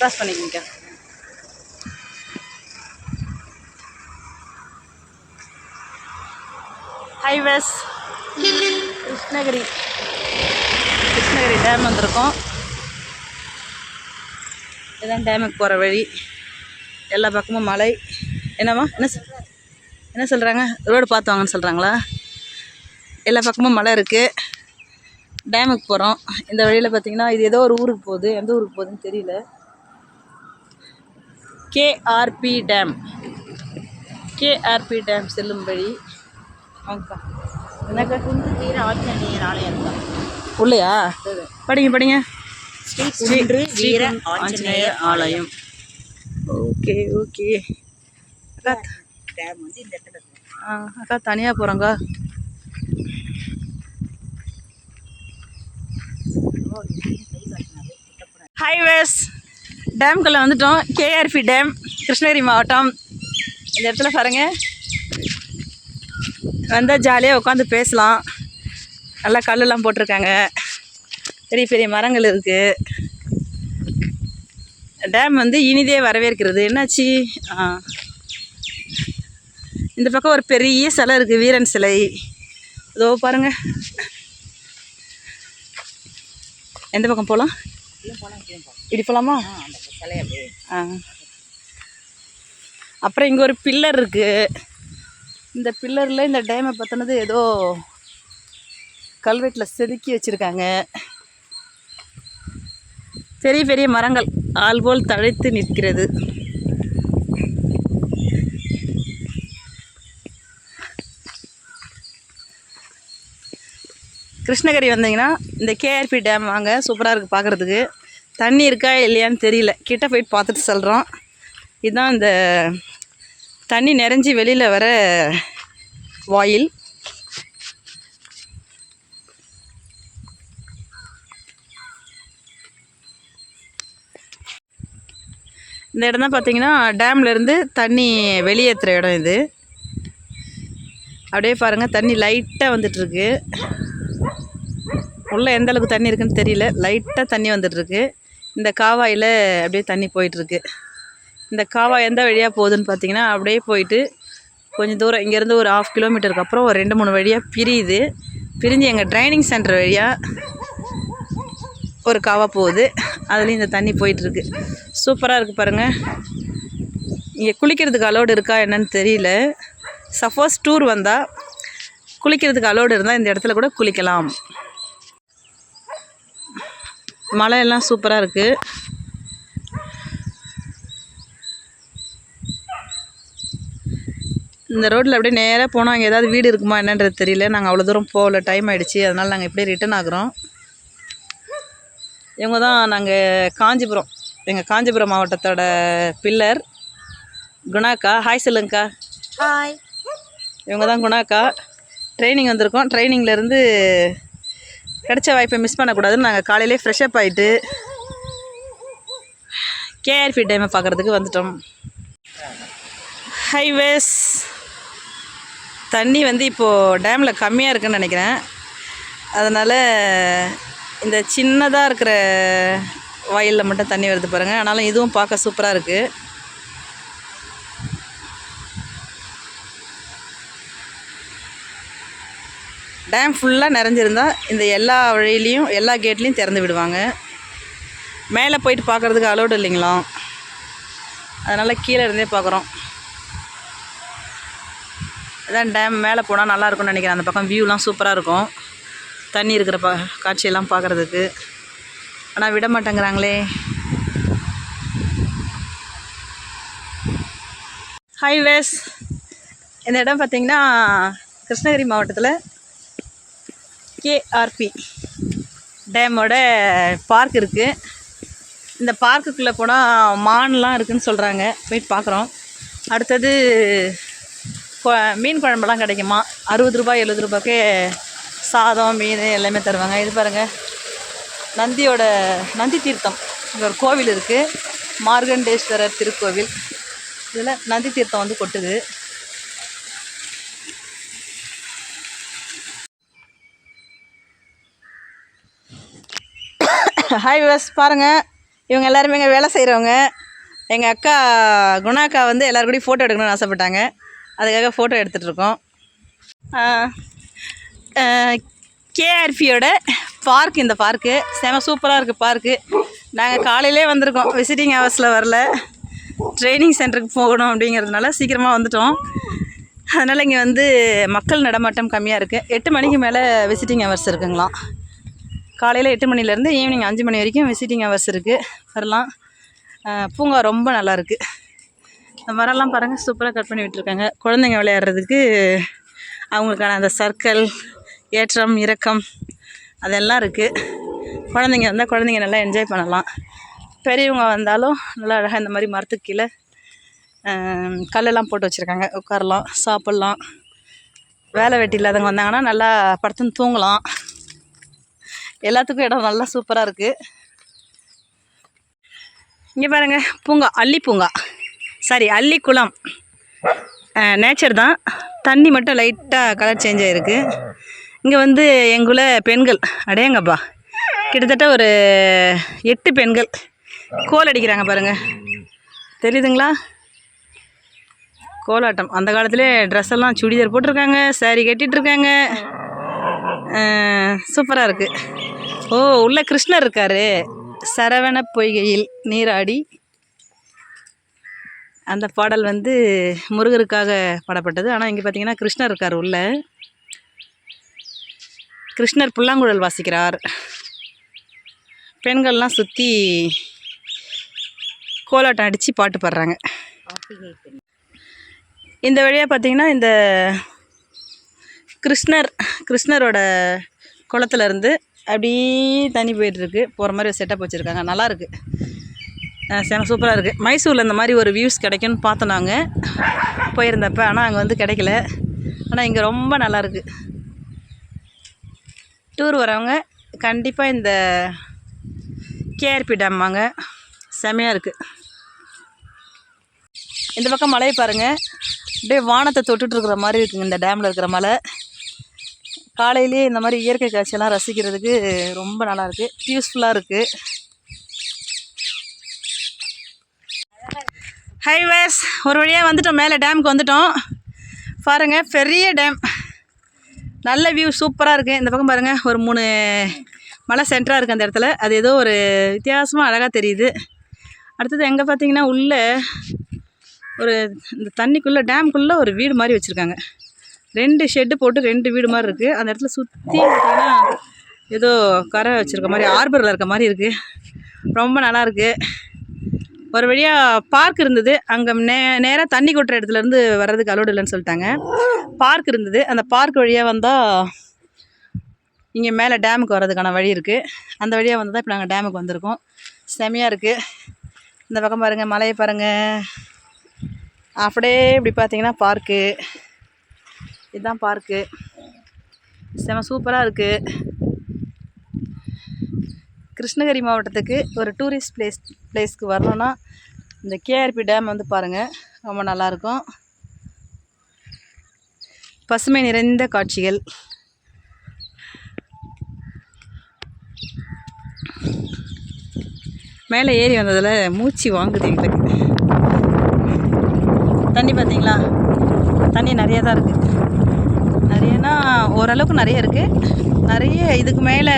Cross பண்ணிக்கோங்க. Highways Krishnagiri. Krishnagiri dam வந்திருக்கோம். இதான் டேமுக்கு போகிற வழி. எல்லா பக்கமும் மலை. என்னம்மா? என்ன என்ன சொல்கிறாங்க ரோடு பார்த்து வாங்கன்னு சொல்கிறாங்களா எல்லா பக்கமும் மலை இருக்குது டேமுக்கு போகிறோம் இந்த வழியில் பார்த்தீங்கன்னா இது ஏதோ ஒரு ஊருக்கு போகுது. எந்த ஊருக்கு போகுதுன்னு தெரியல. KRP dam. கேஆர்பி டேம் செல்லும் வழி என்னக்கா குன்று வீர ஆஞ்சநேயர் ஆலயம் தான். உள்ளையா? படிங்க படிங்க. ஸ்ரீ வீர ஆஞ்சநேயர் ஆலயம். Okay okay. அக்கா டேம் வந்து இந்த இடத்துல. ஆ, அக்கா தனியாக போகிறோங்க ஹைவேஸ் டேம்குள்ளே வந்துட்டோம். கேஆர்பி டேம் கிருஷ்ணகிரி மாவட்டம். இந்த இடத்துல பாருங்கள் வந்தால் ஜாலியாக உட்காந்து பேசலாம். நல்லா கல்லெல்லாம் போட்டிருக்காங்க. பெரிய பெரிய மரங்கள் இருக்குது டேம் வந்து இனிதே வரவேற்கிறது. என்னாச்சு? ஆ. இந்த பக்கம் ஒரு பெரிய சிலை இருக்குது வீரன் சிலை. இதோ பாருங்கள் எந்த பக்கம் போகலாம் இப்படி போகலாமா ஆ, அப்புறம் இங்கே ஒரு பில்லர் இருக்குது இந்த பில்லரில் இந்த டேமை பற்றினது ஏதோ கல்வெட்டில் செதுக்கி வச்சுருக்காங்க. பெரிய பெரிய மரங்கள் ஆள் போல் தழைத்து நிற்கிறது. கிருஷ்ணகிரி வந்தீங்கன்னா இந்த கேஆர்பி டேம் வாங்க சூப்பராக இருக்குது பார்க்குறதுக்கு தண்ணி இருக்கா இல்லையான்னு தெரியல. கிட்ட போயிட்டு பார்த்துட்டு சொல்கிறோம் இதுதான் இந்த தண்ணி நிறைஞ்சி வெளியில் வர வாயில். இந்த இடம் தான் பார்த்தீங்கன்னா டேம்லேருந்து தண்ணி வெளியேற்றுற இடம் இது. அப்படியே பாருங்கள் தண்ணி லைட்டாக வந்துட்டுருக்கு உள்ளே எந்த அளவுக்கு தண்ணி இருக்குன்னு தெரியல. லைட்டாக தண்ணி வந்துட்டுருக்கு. இந்த காவாயில் அப்படியே தண்ணி போயிட்டுருக்கு. இந்த காவாய் எந்த வழியாக போகுதுன்னு பார்த்தீங்கன்னா அப்படியே போயிட்டு கொஞ்சம் தூரம் இங்கேருந்து ஒரு ஆஃப் கிலோமீட்டருக்கு அப்புறம் ஒரு ரெண்டு மூணு வழியாக பிரியுது. பிரிஞ்சு எங்கள் ட்ரைனிங் சென்டர் வழியாக ஒரு காவா போகுது. அதுலேயும் இந்த தண்ணி போயிட்டுருக்கு. சூப்பராக இருக்குது பாருங்கள் இங்கே குளிக்கிறதுக்கு அலோடு இருக்கா என்னன்னு தெரியல. சப்போஸ் டூர் வந்தால் குளிக்கிறதுக்கு அலோடு இருந்தால் இந்த இடத்துல கூட குளிக்கலாம். மலை எல்லாம் சூப்பராக இருக்குது இந்த ரோட்டில் அப்படியே நேராக போனால் அங்கே ஏதாவது வீடு இருக்குமா என்னன்றது தெரியல. நாங்கள் அவ்வளோ தூரம் போகல டைம் ஆகிடுச்சி அதனால் நாங்கள் இப்படியே ரிட்டர்ன் ஆகுறோம். இவங்க தான் நாங்கள் காஞ்சிபுரம் எங்கள் காஞ்சிபுரம் மாவட்டத்தோட பில்லர் குணாக்கா ஹாய் சொல்லுங்கக்கா. ஹாய் இவங்க தான் குணாக்கா. ட்ரைனிங் வந்திருக்கோம். ட்ரைனிங்லேருந்து கிடைச்ச வாய்ப்பை மிஸ் பண்ணக்கூடாதுன்னு நாங்கள் காலையிலே ஃப்ரெஷ்அப் ஆகிட்டு கேஆர்பி டேமை பார்க்குறதுக்கு வந்துட்டோம். ஹைவேஸ் தண்ணி வந்து இப்போது டேமில் கம்மியாக இருக்குன்னு நினைக்கிறேன். அதனால் இந்த சின்னதாக இருக்கிற வயலில் மட்டும் தண்ணி வருது பாருங்கள் ஆனாலும் இதுவும் பார்க்க சூப்பராக இருக்குது டேம் ஃபுல்லாக நிறைஞ்சிருந்தால் இந்த எல்லா வழியிலையும் எல்லா கேட்லேயும் திறந்து விடுவாங்க. மேலே போயிட்டு பார்க்குறதுக்கு அலோடு இல்லைங்களா? அதனால் கீழே இருந்தே பார்க்குறோம். இதான் டேம் மேலே போனால் நல்லா இருக்கும்னு நினைக்கிறேன். அந்த பக்கம் வியூலாம் சூப்பராக இருக்கும். தண்ணி இருக்கிற பா காட்சியெல்லாம் பார்க்குறதுக்கு. ஆனால் விட மாட்டேங்கிறாங்களே. ஹைவேஸ் இந்த இடம் பார்த்திங்கன்னா கிருஷ்ணகிரி மாவட்டத்தில் கேஆர்பி டேமோட பார்க் இருக்குது இந்த பார்க்குக்குள்ளே போனால் மான்லாம் இருக்குதுன்னு சொல்கிறாங்க போயிட்டு பார்க்குறோம் அடுத்தது கொ- மீன் குழம்பெல்லாம் கிடைக்குமா? அறுபது ரூபாய் எழுபது ரூபாய்க்கே சாதம் மீன் எல்லாமே தருவாங்க. இது பாருங்கள் நந்தியோட நந்தி தீர்த்தம். இங்கே ஒரு கோவில் இருக்குது மார்கண்டேஸ்வரர் திருக்கோவில். இதில் நந்தி தீர்த்தம் வந்து கொட்டுது. ஹாய் விவஸ் பாருங்கள் இவங்க எல்லாருமே இங்கே வேலை செய்கிறவங்க எங்கள் அக்கா குணா அக்கா வந்து எல்லோரும் கூடயும் ஃபோட்டோ எடுக்கணும்னு ஆசைப்பட்டாங்க. அதுக்காக ஃபோட்டோ எடுத்துகிட்ருக்கோம் கேஆர்பியோட பார்க் இந்த பார்க்கு செம சூப்பராக இருக்குது பார்க்கு நாங்கள் காலையிலே வந்திருக்கோம். விசிட்டிங் ஹவர்ஸில் வரல. ட்ரைனிங் சென்டருக்கு போகணும் அப்படிங்கிறதுனால சீக்கிரமாக வந்துட்டோம். அதனால் இங்கே வந்து மக்கள் நடமாட்டம் கம்மியாக இருக்குது எட்டு மணிக்கு மேலே விசிட்டிங் ஹவர்ஸ் இருக்குங்களாம். காலையில் எட்டு மணிலேருந்து ஈவினிங் அஞ்சு மணி வரைக்கும் விசிட்டிங் ஹவர்ஸ் இருக்குது வரலாம். பூங்கா ரொம்ப நல்லா இருக்குது இந்த மரம்லாம் பாருங்கள் சூப்பராக கட் பண்ணி விட்டுருக்காங்க. குழந்தைங்க விளையாடுறதுக்கு அவங்களுக்கான அந்த சர்க்கிள் ஏற்றம் இறக்கம் அதெல்லாம் இருக்குது குழந்தைங்க வந்தால் குழந்தைங்க நல்லா என்ஜாய் பண்ணலாம். பெரியவங்க வந்தாலும் நல்லா அழகாக இந்த மாதிரி மரத்துக்கு கீழே கல்லெல்லாம் போட்டு வச்சுருக்காங்க. உட்காரலாம் சாப்பிட்லாம். வேலை வெட்டி இல்லாதவங்க வந்தாங்கன்னா நல்லா படுத்துன்னு தூங்கலாம். எல்லாத்துக்கும் இடம் நல்லா சூப்பராக இருக்குது இங்கே பாருங்க பூங்கா அள்ளி பூங்கா. சாரி அள்ளி குளம். நேச்சர் தான். தண்ணி மட்டும் லைட்டாக கலர் சேஞ்ச் ஆகிருக்கு இங்கே வந்து எங்குள்ள பெண்கள் அடேங்கப்பா. கிட்டத்தட்ட ஒரு எட்டு பெண்கள் கோல் அடிக்கிறாங்க பாருங்க. தெரியுதுங்களா? கோலாட்டம். அந்த காலத்திலே ட்ரெஸ் எல்லாம் சுடிதார் போட்டிருக்காங்க சாரி கட்டிகிட்ருக்காங்க இருக்காங்க. சூப்பராக இருக்குது ஓ உள்ள கிருஷ்ணர் இருக்காரு. சரவண பொய்கையில் நீராடி. அந்த பாடல் வந்து முருகருக்காக பாடப்பட்டது. ஆனால் இங்கே பார்த்தீங்கன்னா கிருஷ்ணர் இருக்கார் உள்ள. கிருஷ்ணர் புல்லாங்குழல் வாசிக்கிறார். பெண்கள்லாம் சுற்றி கோலாட்டம் அடித்து பாட்டு பாடுறாங்க. இந்த வழியாக பார்த்தீங்கன்னா இந்த கிருஷ்ணர் கிருஷ்ணரோட குளத்துலேருந்து அப்படியே தண்ணி போயிட்டுருக்கு. போகிற மாதிரி ஒரு செட்டப் வச்சுருக்காங்க. நல்லாயிருக்கு செம சூப்பராக இருக்குது மைசூரில் இந்த மாதிரி ஒரு வியூஸ் கிடைக்கும்னு பார்த்தோம் நாங்கள் போயிருந்தப்ப. ஆனால் அங்கே வந்து கிடைக்கல. ஆனால் இங்கே ரொம்ப நல்லாயிருக்கு டூர் வரவங்க கண்டிப்பாக இந்த கேஆர்பி டேம் வாங்க. செமையாக இருக்குது இந்த பக்கம் மலையை பாருங்கள் அப்படியே வானத்தை தொட்டுட்ருக்குற மாதிரி இருக்குங்க இந்த டேமில் இருக்கிற மலை. காலையிலேயே இந்த மாதிரி இயற்கை காட்சியெல்லாம் ரசிக்கிறதுக்கு ரொம்ப நல்லா இருக்கு. பீஸ்ஃபுல்லாக இருக்குது ஹைவேஸ் ஒரு வழியாக வந்துட்டோம். மேலே டேமுக்கு வந்துட்டோம். பாருங்கள் பெரிய டேம் நல்ல வியூ சூப்பராக இருக்குது இந்த பக்கம் பாருங்கள் ஒரு மூணு மலை சென்டராக இருக்குது அந்த இடத்துல. அது ஏதோ ஒரு வித்தியாசமாக அழகாக தெரியுது. அடுத்தது எங்கே பார்த்தீங்கன்னா உள்ளே ஒரு இந்த தண்ணிக்குள்ளே டேம்குள்ளே ஒரு வீடு மாதிரி வச்சுருக்காங்க. ரெண்டு ஷெட்டு போட்டு ரெண்டு வீடு மாதிரி இருக்குது அந்த இடத்துல சுற்றி பார்த்தீங்கன்னா ஏதோ கரை வச்சுருக்க மாதிரி ஆர்பரில் இருக்க மாதிரி இருக்குது ரொம்ப நல்லாயிருக்கு ஒரு வழியாக பார்க் இருந்தது. அங்கே நே நேராக தண்ணி கொட்டுற இடத்துலேருந்து வர்றதுக்கு அலோடு இல்லைன்னு சொல்லிட்டாங்க. பார்க் இருந்தது. அந்த பார்க் வழியாக வந்தால் இங்கே மேலே டேமுக்கு வர்றதுக்கான வழி இருக்குது அந்த வழியாக வந்து தான் இப்போ நாங்கள் டேமுக்கு வந்திருக்கோம். செமையாக இருக்குது இந்த பக்கம் பாருங்கள் மலையை பாருங்கள் அப்படியே இப்படி பார்த்தீங்கன்னா பார்க்கு இதுதான் பார்க்கு செம சூப்பராக இருக்குது கிருஷ்ணகிரி மாவட்டத்துக்கு ஒரு டூரிஸ்ட் பிளேஸ் பிளேஸ்க்கு வரணும்னா இந்த கேஆர்பி டேம் வந்து பாருங்கள் ரொம்ப நல்லாயிருக்கும் பசுமை நிறைந்த காட்சிகள். மேலே ஏறி வந்ததில் மூச்சு வாங்குது எங்களுக்கு. தண்ணி பார்த்தீங்களா? தண்ணி நிறையா தான் இருக்குது நிறையனா ஓரளவுக்கு நிறைய இருக்குது நிறைய இதுக்கு மேலே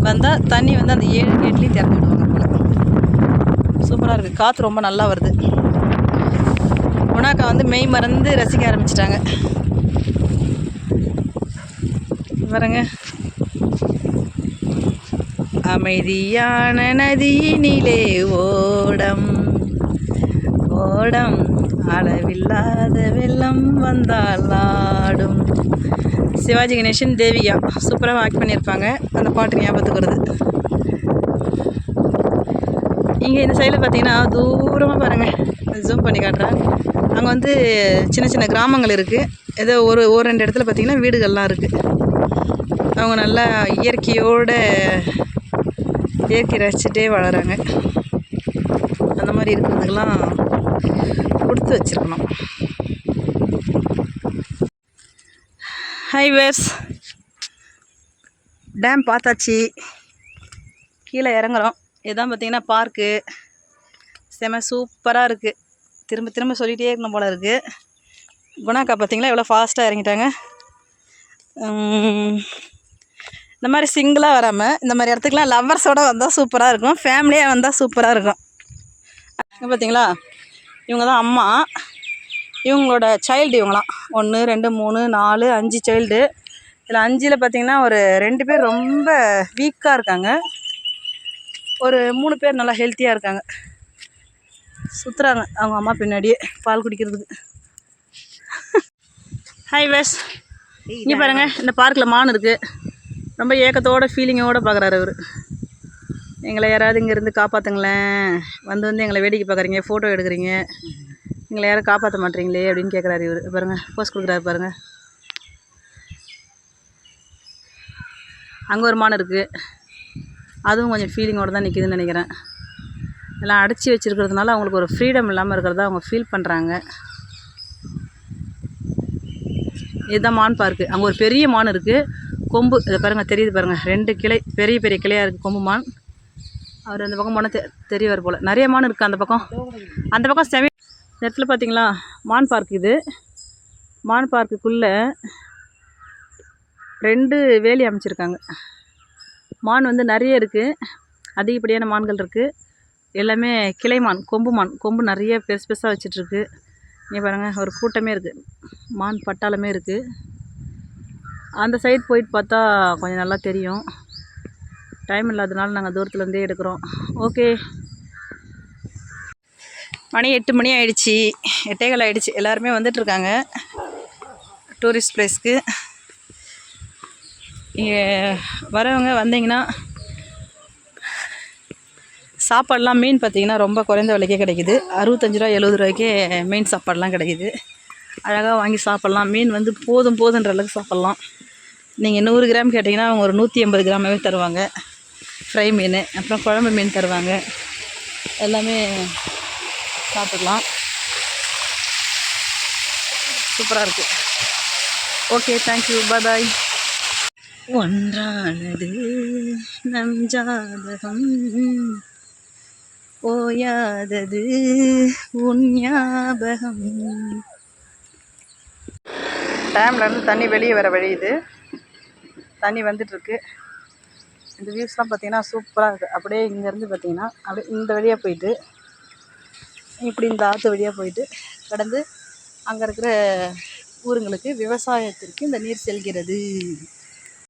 வந்தால் தண்ணி வந்து அந்த ஏழு கேட்லேயும் திறந்து விடுவாங்க போல். சூப்பராக இருக்குது காற்று ரொம்ப நல்லா வருது. உணாக்கா வந்து மெய் மறந்து ரசிக்க ஆரம்பிச்சிட்டாங்க. பாருங்க. அமைதியான நதியினிலே ஓடம். ஓடம். அளவில்லாத வெள்ளம் வந்தால் ஆடும். சிவாஜி கணேசன் தேவியா சூப்பராக ஆக்ட் பண்ணியிருப்பாங்க. அந்த பாட்டு ஞாபகத்துக்கு வருது. இங்கே இந்த சைடில் பார்த்தீங்கன்னா தூரமாக பாருங்கள் ஜூம் பண்ணி காட்டுறேன். அங்கே வந்து சின்ன சின்ன கிராமங்கள் இருக்குது ஏதோ ஒரு ஒரு ரெண்டு இடத்துல பார்த்தீங்கன்னா வீடுகள்லாம் இருக்குது அவங்க நல்லா இயற்கையோட இயற்கை ரசிச்சுட்டே வளராங்க அந்த மாதிரி இருக்கிறதுக்கெல்லாம் கொடுத்து வச்சுருக்கணும். ஹைவேஸ் டேம் பார்த்தாச்சு. கீழே இறங்குறோம். இதுதான் பார்த்திங்கன்னா பார்க்கு செம சூப்பராக இருக்குது திரும்ப திரும்ப சொல்லிகிட்டே இருக்கணும் போல இருக்குது குணாக்கா பார்த்திங்களா? எவ்வளோ ஃபாஸ்ட்டாக இறங்கிட்டாங்க. இந்த மாதிரி சிங்கிளாக வராமல் இந்த மாதிரி இடத்துக்குலாம் லவ்வர்ஸோடு வந்தால் சூப்பராக இருக்கும். ஃபேமிலியாக வந்தால் சூப்பராக இருக்கும். பார்த்திங்களா பார்த்தீங்களா? இவங்க தான் அம்மா. இவங்களோட சைல்டு இவங்களாம். ஒன்று ரெண்டு மூணு நாலு அஞ்சு சைல்டு இதில் அஞ்சில் பார்த்தீங்கன்னா ஒரு ரெண்டு பேர் ரொம்ப வீக்காக இருக்காங்க. ஒரு மூணு பேர் நல்லா ஹெல்த்தியாக இருக்காங்க. சுற்றுறாங்க அவங்க அம்மா பின்னாடியே பால் குடிக்கிறதுக்கு. ஹாய் வேஸ் இங்கே பாருங்க இந்த பார்க்கில் மான் இருக்குது ரொம்ப ஏக்கத்தோட ஃபீலிங்கோட பார்க்குறாரு அவர். எங்களை யாராவது இங்கேருந்து காப்பாற்றுங்களேன் வந்து வந்து எங்களை வேடிக்கை பார்க்குறீங்க ஃபோட்டோ எடுக்கிறீங்க. எங்களை யாரும் காப்பாற்ற மாட்டீங்களே அப்படின்னு கேட்குறாரு இவர். பாருங்கள் போஸ்ட் கொடுக்குறாரு பாருங்கள் அங்கே ஒரு மான் இருக்குது அதுவும் கொஞ்சம் ஃபீலிங்கோட தான் நிற்கிதுன்னு நினைக்கிறேன். எல்லாம் அடைச்சி வச்சுருக்கிறதுனால அவங்களுக்கு ஒரு ஃப்ரீடம் இல்லாமல் இருக்கிறதா அவங்க ஃபீல் பண்ணுறாங்க இதுதான் மான் பார்க்கு அங்கே ஒரு பெரிய மான் இருக்குது கொம்பு இதை பாருங்கள் தெரியுது பாருங்கள் ரெண்டு கிளை பெரிய பெரிய கிளையாக இருக்குது கொம்பு மான். அவர் அந்த பக்கம் போனால் தெ தெரியவர் போல். நிறைய மான் இருக்குது அந்த பக்கம். அந்த பக்கம் செமி இந்த இடத்துல பார்த்தீங்களா மான் பார்க் இது. மான் பார்க்குக்குள்ளே ரெண்டு வேலி அமைச்சிருக்காங்க. மான் வந்து நிறைய இருக்குது அதிகப்படியான மான்கள் இருக்குது எல்லாமே கிளை மான் கொம்பு மான். கொம்பு நிறைய பெருசு பெருசாக வச்சிட்ருக்கு. இங்கே பாருங்கள் ஒரு கூட்டமே இருக்குது மான் பட்டாளமே இருக்குது அந்த சைடு போயிட்டு பார்த்தா கொஞ்சம் நல்லா தெரியும். டைம் இல்லாதனால நாங்கள் தூரத்துலேருந்தே எடுக்கிறோம் ஓகே மணி எட்டு மணி ஆயிடுச்சு. எட்டேகால் ஆயிடுச்சு. எல்லாருமே வந்துட்டுருக்காங்க. டூரிஸ்ட் பிளேஸ்க்கு வரவங்க வந்தீங்கன்னா சாப்பாடெலாம் மீன் பார்த்தீங்கன்னா ரொம்ப குறைந்த விலைக்கே கிடைக்குது. அறுபத்தஞ்சு ரூபா எழுபது ரூபாய்க்கே மீன் சாப்பாடெலாம் கிடைக்குது. அழகாக வாங்கி சாப்பிட்லாம். மீன் வந்து போதும் போதுன்ற அளவுக்கு சாப்பிட்லாம். நீங்கள் நூறு கிராம் கேட்டிங்கன்னா அவங்க ஒரு நூற்றி எண்பது கிராமாவே தருவாங்க. ஃப்ரை மீன் அப்புறம் குழம்பு மீன் தருவாங்க. எல்லாமே சாப்பிடலாம். சூப்பராக இருக்குது ஓகே தேங்க்யூ பாய் பாய் ஒன்றானது நம் ஜாதகம். ஓயாதது உன் ஞாபகம். டேம்லேருந்து தண்ணி வெளியே வர வழி இது. தண்ணி வந்துட்டுருக்கு இந்த வியூஸ்லாம் பார்த்தீங்கன்னா சூப்பராக இருக்குது அப்படியே இங்கேருந்து பார்த்தீங்கன்னா அப்படியே இந்த வழியாக போயிட்டு இப்படி இந்த ஆற்று வழியாக போயிட்டு கடந்து அங்கே இருக்கிற ஊருங்களுக்கு விவசாயத்திற்கு இந்த நீர் செல்கிறது.